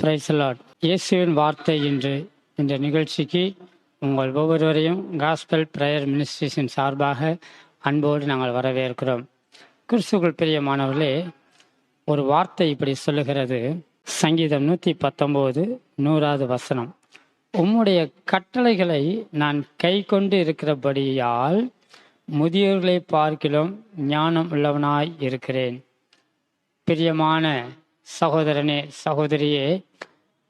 பிரைசலாட் இயேசுவின் வார்த்தை இன்று இந்த நிகழ்ச்சிக்கு உங்கள் ஒவ்வொருவரையும் காஸ்பல் பிரேயர் மினிஸ்ட்ரேஷன் சார்பாக அன்போடு நாங்கள் வரவேற்கிறோம். கிறிஸ்துக்குள் பிரியமானவர்களே ஒரு வார்த்தை இப்படி சொல்லுகிறது. சங்கீதம் நூற்றி பத்தொம்போது நூறாவது வசனம். உம்முடைய கட்டளைகளை நான் கை கொண்டு இருக்கிறபடியால் முதியோர்களை பார்க்கிலும் ஞானம் உள்ளவனாய் இருக்கிறேன். பிரியமான சகோதரனே சகோதரியே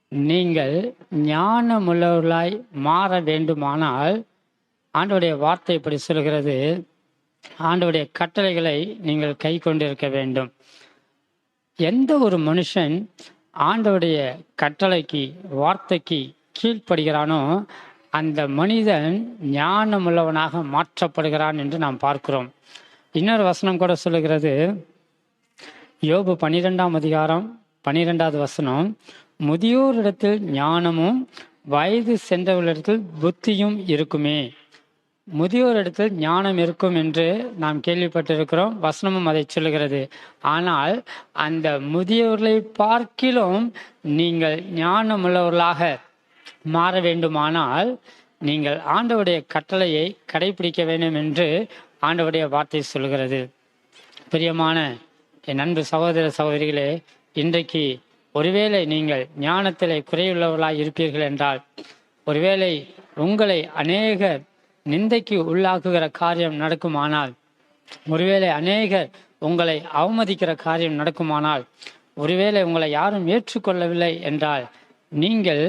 நீங்கள் ஞானமுள்ளவர்களாய் மாற வேண்டுமானால் ஆண்டவருடைய வார்த்தை இப்படி சொல்கிறது. ஆண்டவருடைய கட்டளைகளை நீங்கள் கை கொண்டிருக்க வேண்டும். எந்த ஒரு மனுஷன் ஆண்டவுடைய கட்டளைக்கு வார்த்தைக்கு கீழ்ப்படுகிறானோ அந்த மனிதன் ஞானமுள்ளவனாக மாற்றப்படுகிறான் என்று நாம் பார்க்கிறோம். இன்னொரு வசனம் கூட சொல்லுகிறது. யோபு பன்னிரெண்டாம் அதிகாரம் பன்னிரெண்டாவது வசனம் முதியோரிடத்தில் ஞானமும் வயது சென்றவர்களிடத்தில் புத்தியும் இருக்குமே. முதியோரிடத்தில் ஞானம் இருக்கும் என்று நாம் கேள்விப்பட்டிருக்கிறோம் வசனமும் அதை சொல்லுகிறது. ஆனால் அந்த முதியோர்களை பார்க்கிலும் நீங்கள் ஞானமுள்ளவர்களாக மாற வேண்டுமானால் நீங்கள் ஆண்டவுடைய கட்டளையை கடைபிடிக்க வேண்டும் என்று ஆண்டவுடைய வார்த்தை சொல்கிறது பிரியமான என் அன்பு சகோதர சகோதரிகளே இன்றைக்கு ஒருவேளை நீங்கள் ஞானத்திலே குறையுள்ளவர்களாய் இருப்பீர்கள் என்றால் ஒருவேளை உங்களை அநேக நிந்தைக்கு உள்ளாக்குகிற காரியம் நடக்குமானால் ஒருவேளை அநேகர் உங்களை அவமதிக்கிற காரியம் நடக்குமானால் ஒருவேளை உங்களை யாரும் ஏற்றுக்கொள்ளவில்லை என்றால் நீங்கள்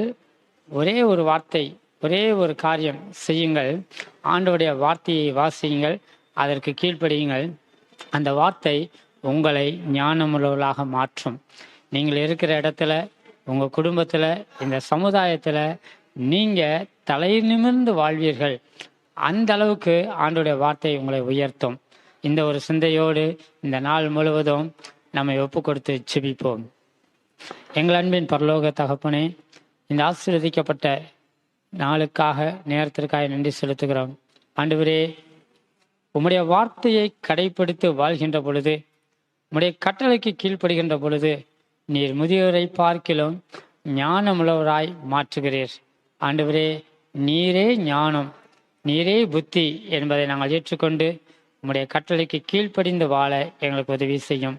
ஒரே ஒரு வார்த்தை ஒரே ஒரு காரியம் செய்யுங்கள். ஆண்டோடைய வார்த்தையை வாசியுங்கள் அதற்கு கீழ்ப்படியுங்கள். அந்த வார்த்தை உங்களை ஞானமுள்ளவர்களாக மாற்றும். நீங்கள் இருக்கிற இடத்துல உங்கள் குடும்பத்தில் இந்த சமுதாயத்தில் நீங்கள் தலை நிமிர்ந்து வாழ்வீர்கள். அந்த அளவுக்கு ஆண்டுடைய வார்த்தை உங்களை உயர்த்தும். இந்த ஒரு சிந்தையோடு இந்த நாள் முழுவதும் நம்மை ஒப்பு கொடுத்து சிபிப்போம் எங்கள் அன்பின் பரலோக தகப்பனே இந்த ஆசீர்வதிக்கப்பட்ட நாளுக்காக நேரத்திற்காக நன்றி செலுத்துகிறோம். ஆண்டவரே உம்முடைய வார்த்தையை கடைபிடித்து வாழ்கின்ற பொழுது உம்முடைய கட்டளைக்கு கீழ்ப்படுகின்ற பொழுது நீர் முதியோரை பார்க்கிலும் ஞானமுள்ளவராய் மாற்றுகிறீர். ஆண்டவரே நீரே ஞானம் நீரே புத்தி என்பதை நாங்கள் ஏற்றுக்கொண்டு உம்முடைய கட்டளைக்கு கீழ்ப்படிந்து வாழ எங்களுக்கு உதவி செய்யும்.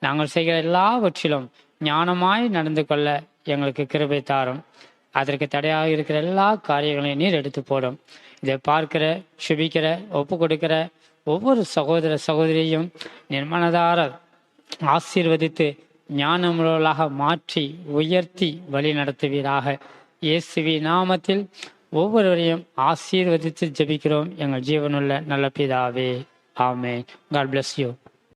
நாங்கள் செய்கிற எல்லாவற்றிலும் ஞானமாய் நடந்து கொள்ள எங்களுக்கு கிருபை தாரும். அதற்கு தடையாக இருக்கிற எல்லா காரியங்களையும் நீர் எடுத்து போடும். இதை பார்க்கிற சுபிக்கிற ஒப்பு கொடுக்கிற ஒவ்வொரு சகோதர சகோதரியையும் நிர்மனதார ஆசீர்வதித்து ஞானமுள்ளவர்களாக மாற்றி உயர்த்தி வழி நடத்துவீராக. இயேசுவி நாமத்தில் ஒவ்வொருவரையும் ஆசீர்வதித்து ஜெபிக்கிறோம். எங்கள் ஜீவனுள்ள நல்ல பிதாவே. ஆமே காட் பிளஸ் யூ